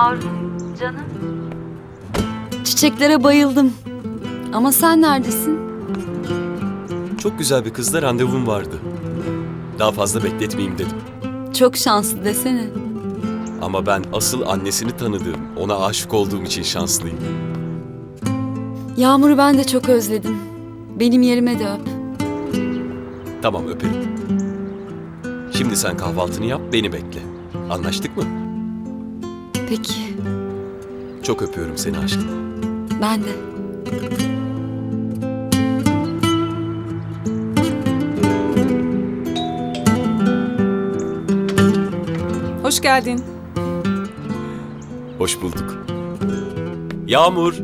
Harun canım. Çiçeklere bayıldım. Ama sen neredesin? Çok güzel bir kızla randevum vardı. Daha fazla bekletmeyeyim dedim. Çok şanslı desene. Ama ben asıl annesini tanıdığım, ona aşık olduğum için şanslıyım. Yağmur'u ben de çok özledim. Benim yerime de öp. Tamam öperim. Şimdi sen kahvaltını yap, beni bekle. Anlaştık mı? Peki. Çok öpüyorum seni aşkım. Ben de. Hoş geldin. Hoş bulduk. Yağmur.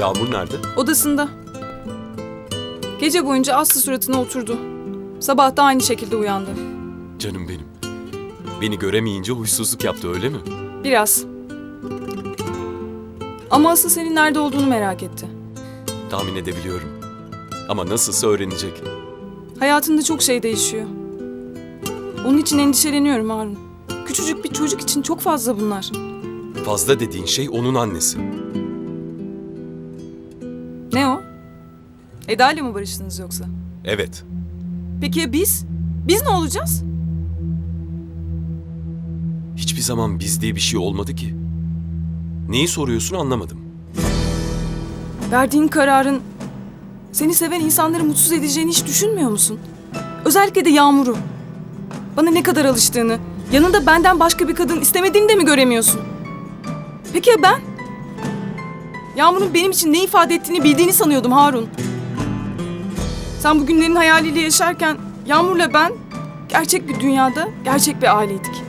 Yağmur nerede? Odasında. Gece boyunca Aslı suratına oturdu. Sabah da aynı şekilde uyandı. Canım benim. Beni göremeyince huysuzluk yaptı öyle mi? Biraz. Ama asıl senin nerede olduğunu merak etti. Tahmin edebiliyorum. Ama nasılsa öğrenecek. Hayatında çok şey değişiyor. Onun için endişeleniyorum Harun. Küçücük bir çocuk için çok fazla bunlar. Fazla dediğin şey onun annesi. Ne o? Eda ile mi barıştınız yoksa? Evet. Peki ya biz? Biz ne olacağız? Hiçbir zaman biz diye bir şey olmadı ki. Neyi soruyorsun anlamadım. Verdiğin kararın seni seven insanları mutsuz edeceğini hiç düşünmüyor musun? Özellikle de Yağmur'u. Bana ne kadar alıştığını, yanında benden başka bir kadın istemediğini de mi göremiyorsun? Peki ya ben? Yağmur'un benim için ne ifade ettiğini bildiğini sanıyordum Harun. Sen bu günlerin hayaliyle yaşarken Yağmur'la ben gerçek bir dünyada gerçek bir aileydik.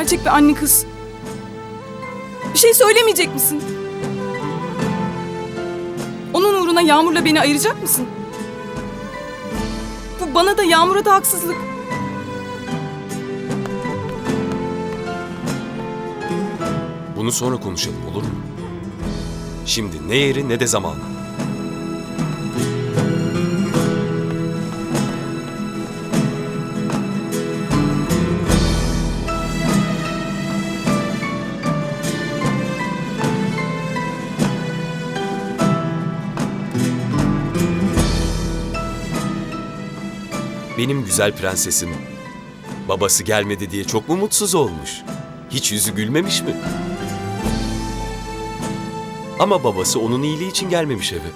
Gerçek bir anne kız. Bir şey söylemeyecek misin? Onun uğruna Yağmur'la beni ayıracak mısın? Bu bana da Yağmur'a da haksızlık. Bunu sonra konuşalım olur mu? Şimdi ne yeri ne de zamanı. Benim güzel prensesim babası gelmedi diye çok mu mutsuz olmuş? Hiç yüzü gülmemiş mi? Ama babası onun iyiliği için gelmemiş eve.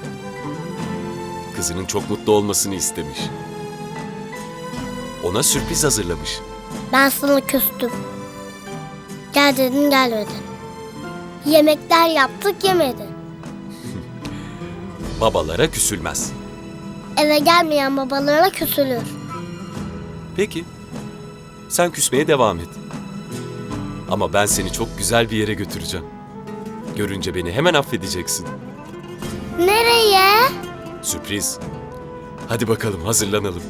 Kızının çok mutlu olmasını istemiş. Ona sürpriz hazırlamış. Ben sana küstüm. Gel dedin gelmedin. Yemekler yaptık yemedin. Babalara küsülmez. Eve gelmeyen babalara küsülür. Peki. Sen küsmeye devam et. Ama ben seni çok güzel bir yere götüreceğim. Görünce beni hemen affedeceksin. Nereye? Sürpriz. Hadi bakalım hazırlanalım.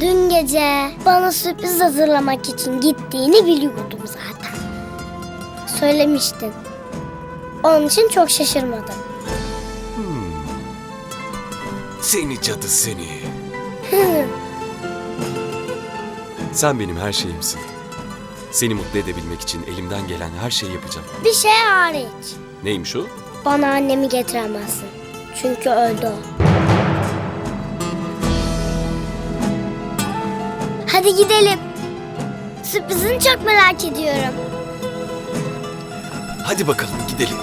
Dün gece bana sürpriz hazırlamak için gittiğini biliyordum zaten. Söylemiştin. Onun için çok şaşırmadım. Seni cadı seni. Sen benim her şeyimsin. Seni mutlu edebilmek için elimden gelen her şeyi yapacağım. Bir şey hariç. Neymiş o? Bana annemi getiremezsin. Çünkü öldü o. Hadi gidelim. Sürprizini çok merak ediyorum. Hadi bakalım gidelim.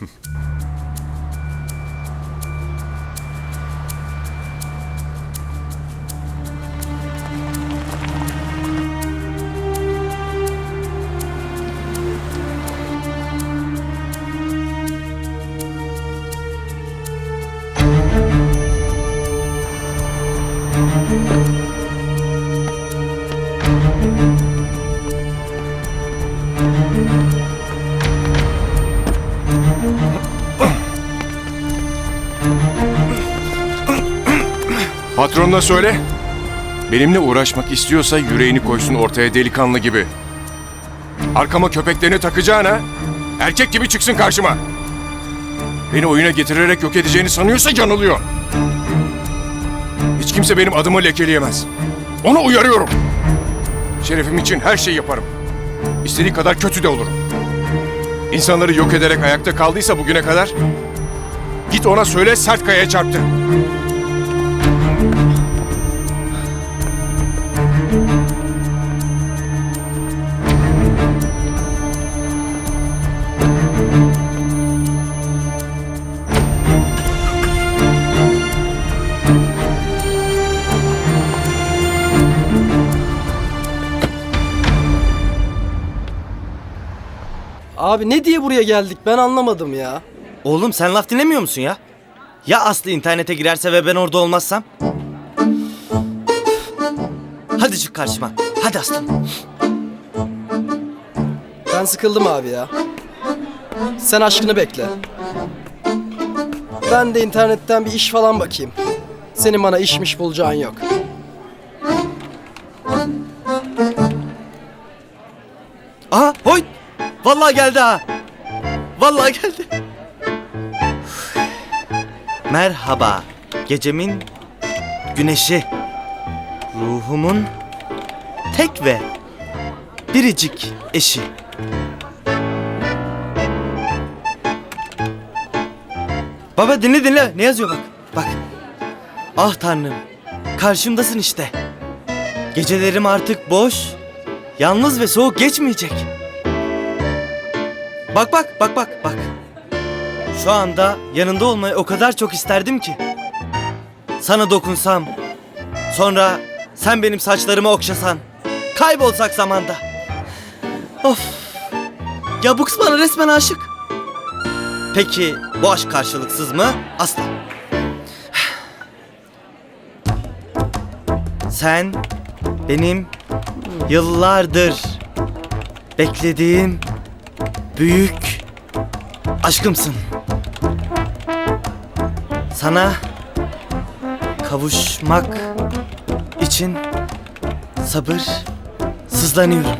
Patronuna söyle. Benimle uğraşmak istiyorsa yüreğini koysun ortaya delikanlı gibi. Arkama köpeklerini takacağına erkek gibi çıksın karşıma. beni oyuna getirerek yok edeceğini sanıyorsa yanılıyor. Hiç kimse benim adımı lekeleyemez. Onu uyarıyorum. Şerefim için her şeyi yaparım. İstediği kadar kötü de olurum. İnsanları yok ederek ayakta kaldıysa bugüne kadar git ona söyle sert kayaya çarptı. Abi ne diye buraya geldik ben anlamadım ya. Oğlum sen laf dinlemiyor musun ya? Ya Aslı internete girerse ve ben orada olmazsam? Hadi çık karşıma. Hadi Aslı. Ben sıkıldım abi ya. Sen aşkını bekle. Ben de internetten bir iş falan bakayım. Senin bana işmiş bulacağın yok. Vallahi geldi ha. Vallahi geldi. Merhaba. Gecemin güneşi. Ruhumun tek ve biricik eşi. Baba dinle dinle. Ne yazıyor bak. Bak. Ah tanrım. Karşımdasın işte. Gecelerim artık boş, yalnız ve soğuk geçmeyecek. Bak bak bak bak bak. Şu anda yanında olmayı o kadar çok isterdim ki. Sana dokunsam. Sonra sen benim saçlarımı okşasan. Kaybolsak zamanda. Of. Ya bu kız bana resmen aşık. Peki bu aşk karşılıksız mı? Asla. Sen benim yıllardır beklediğim büyük aşkımsın. Sana kavuşmak için sabır sızlanıyorum.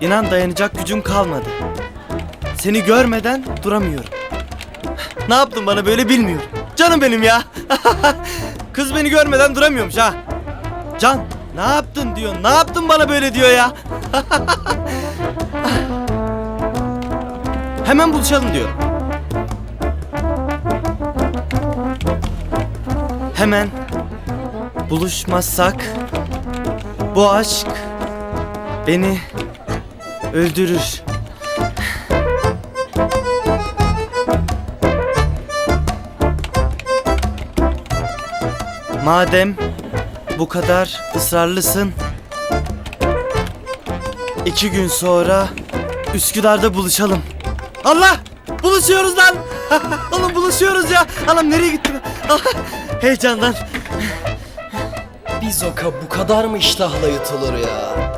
İnan dayanacak gücüm kalmadı. Seni görmeden duramıyorum. Ne yaptın bana böyle bilmiyorum. Canım benim ya. Kız beni görmeden duramıyormuş ha. Can ne yaptın diyor. Ne yaptın bana böyle diyor ya. Hemen buluşalım diyor. Hemen buluşmazsak bu aşk beni öldürür. Madem bu kadar ısrarlısın. iki gün sonra Üsküdar'da buluşalım. Allah! Buluşuyoruz lan! Oğlum buluşuyoruz ya! Anam nereye gitti? Ah, Heyecandan. Bizoka bu kadar mı iştahla yutulur ya?